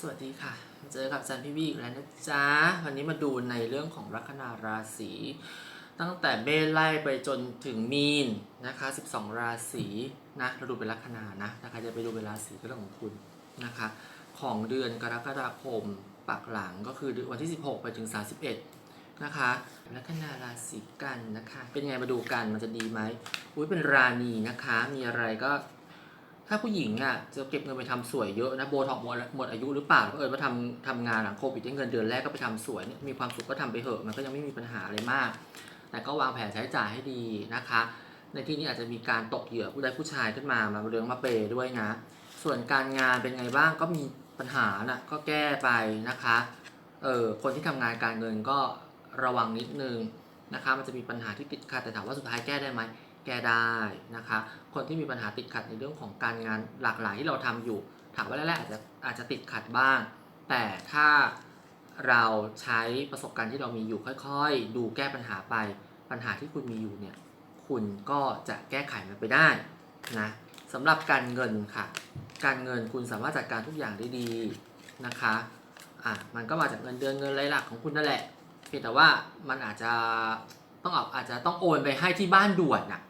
สวัสดีค่ะ เจอกับอาจารย์พี่บีอีกแล้วนะจ๊ะ วันนี้มาดูในเรื่องของลัคนาราศี ตั้งแต่เมษไล่ไปจนถึงมีนนะคะ 12 ราศีนะเราดูเป็นลัคนานะนะคะจะไปดูเป็นราศีก็เรื่องของคุณนะคะ ของเดือนกรกฎาคมปักหลังก็คือวันที่ 16 ไปถึง 31 นะคะลัคนาราศีกันนะคะ เป็นไงมาดูกันมันจะดีไหมอุ้ยเป็นราณีนะคะ มีอะไรก็ ถ้าผู้หญิงอะจะเก็บเงินไปทำสวยเยอะนะโบท็อกหมดหมดอายุหรือเปล่าก็เออว่าทำทำงานหลังโควิดได้เงินเดือนแรกก็ไปทำสวยเนี่ยมีความสุขก็ทำไปเถอะมันก็ยังไม่มีปัญหาอะไรมาก แต่ก็วางแผนใช้จ่ายให้ดีนะคะ ในที่นี้อาจจะมีการตกเหยื่อผู้ใดผู้ชายขึ้นมามาเรื่องมาเปย์ด้วยนะ ส่วนการงานเป็นไงบ้างก็มีปัญหาน่ะก็แก้ไปนะคะเออคนที่ทำงานการเงินก็ระวังนิดนึงนะคะมันจะมีปัญหาที่ติดขัดแต่ถามว่าสุดท้ายแก้ได้ไหม แก้ได้นะคะ คนที่มีปัญหาติดขัดในเรื่องของการงานหลากหลายที่เราทำอยู่ ถามว่าแรกๆอาจจะอาจจะติดขัดบ้าง แต่ถ้าเราใช้ประสบการณ์ที่เรามีอยู่ค่อยๆ ดูแก้ปัญหาไป ปัญหาที่คุณมีอยู่เนี่ย คุณก็จะแก้ไขมันไปได้นะสำหรับการเงินค่ะ การเงินคุณสามารถจัดการทุกอย่างได้ดีนะคะอะมันก็มาจากเงินเดือนเงินรายหลักของคุณนั่นแหละเพียงแต่ว่ามันอาจจะต้องเอาอาจจะต้องโอนไปให้ที่บ้านด่วนน่ะ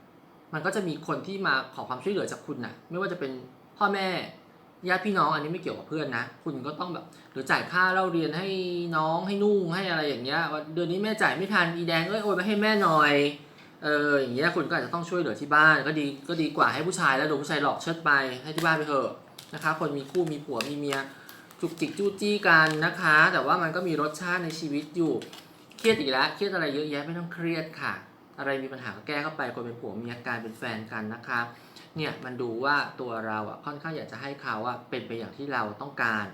มันก็จะมีคนที่มาขอความช่วยเหลือจากคุณนะไม่ว่าจะเป็นพ่อแม่ญาติพี่น้องอันนี้ไม่เกี่ยวกับเพื่อนนะ คุณก็ต้องแบบหรือจ่ายค่าเล่าเรียนให้น้องให้นุ่งให้อะไรอย่างเงี้ยว่าเดือนนี้แม่จ่ายไม่ทันอีแดงเอ้ยโอนไปให้แม่หน่อยเอออย่างเงี้ยคุณก็อาจจะต้องช่วยเหลือที่บ้านก็ดีก็ดีกว่าให้ผู้ชายแล้วโดนผู้ชายหลอกเชิดไปให้ที่บ้านไปเถอะนะคะ คนมีคู่มีผัวมีเมียจุกจิกจู้จี้กันนะคะ แต่ว่ามันก็มีรสชาติในชีวิตอยู่ เครียดอีกแล้วเครียดอะไรเยอะแยะไม่ต้องเครียดค่ะ อะไรมีปัญหาก็แก้เข้าไปคนเป็นผัวเมียกายเป็นแฟนกันนะคะ เนี่ยมันดูว่าตัวเราอะค่อนข้างอยากจะให้เขาอะเป็นไปอย่างที่เราต้องการ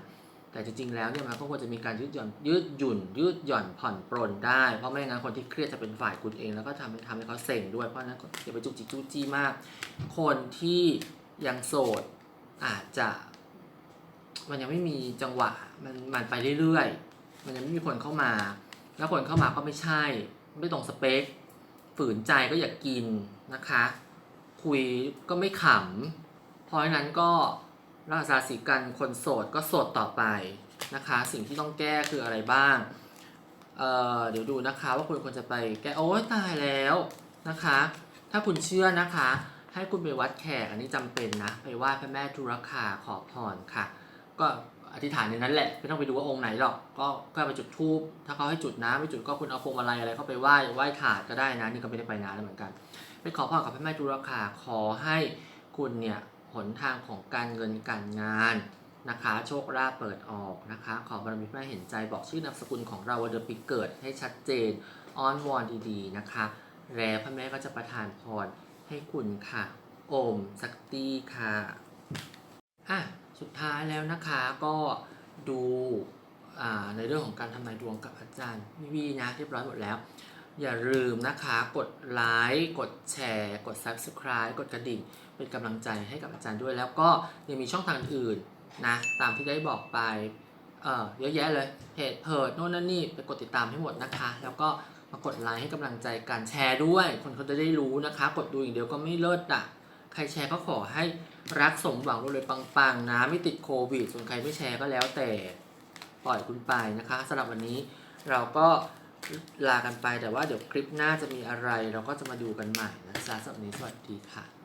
แต่จริงๆแล้วเนี่ยมันก็ควรจะมีการยืดหย่อนยืดหยุ่น ยืดหย่อนผ่อนปรนได้เพราะไม่งั้นคนที่เครียดจะเป็นฝ่ายคุณเอง แล้วก็ทำให้ทำให้เขาเซ็งด้วยเพราะฉะนั้นอย่าไปจุกจิกจู้จี้มาก คนที่ยังโสดอาจจะมันยังไม่มีจังหวะมันมันไปเรื่อยๆ มันยังไม่มีคนเข้ามา แล้วคนเข้ามาก็ไม่ใช่ ไม่ตรงสเปค ฝืนใจก็อย่ากกินนะคะ คุยก็ไม่ขำ เพราะฉะนั้นก็ราศีสีกันคนโสดก็โสดต่อไปนะคะ สิ่งที่ต้องแก้คืออะไรบ้าง เอ่อเดี๋ยวดูนะคะว่าคุณควรจะไปแก้โอ้ยตายแล้วนะคะ ถ้าคุณเชื่อนะคะ ให้คุณไปวัดแขกอันนี้จำเป็นนะ ไปไหว้พระแม่ทุรคาขอพรค่ะ ก็ อธิษฐานในนั้นแหละไม่ต้องไปดูว่าองค์ไหนหรอก ก็แค่ไปจุดธูปถ้าเขาให้จุดนะไม่จุดก็คุณเอาพวงมาลัยอะไรเข้าไปไหว้ไหว้ถาดก็ได้นะนี่ก็ไม่ได้ไปนานแล้วเหมือนกันไปขอพรกับพระแม่ทุรคาขอให้คุณเนี่ยหนทางของการเงินการงานนะคะ โชคลาภเปิดออกนะคะ ขอบารมีพระแม่เห็นใจบอกชื่อนามสกุลของเราวันเดือนปีเกิดให้ชัดเจนอ้อนวอนดีๆนะคะ แล้วพระแม่ก็จะประทานพรให้คุณค่ะ โอมสักตีค่ะอะ สุดท้ายแล้วนะคะก็ดูในเรื่องของการทำนายดวงกับอาจารย์วิวีนะเรียบร้อยหมดแล้ว อย่าลืมนะคะกดไลค์กดแชร์ กด Subscribe กดกระดิ่ง เป็นกำลังใจให้กับอาจารย์ด้วย แล้วก็ยังมีช่องทางอื่นนะตามที่ได้บอกไปเอ่อเยอะแยะเลยเพจเพิดโน่นนั่นนี่ไปกดติดตามให้หมดนะคะ แล้วก็มากดไลค์ให้กำลังใจการแชร์ด้วย คนเขาจะได้รู้นะคะ กดดูอย่างเดียวก็ไม่เลิศอะ ใครแชร์ก็ขอให้รักสมหวังรวยปังๆนะไม่ติดโควิด ส่วนใครไม่แชร์ก็แล้วแต่ปล่อยคุณไปนะคะสำหรับวันนี้เราก็ลากันไปแต่ว่าเดี๋ยวคลิปหน้าจะมีอะไร เราก็จะมาดูกันใหม่นะจ๊ะสำหรับวันนี้สวัสดีค่ะ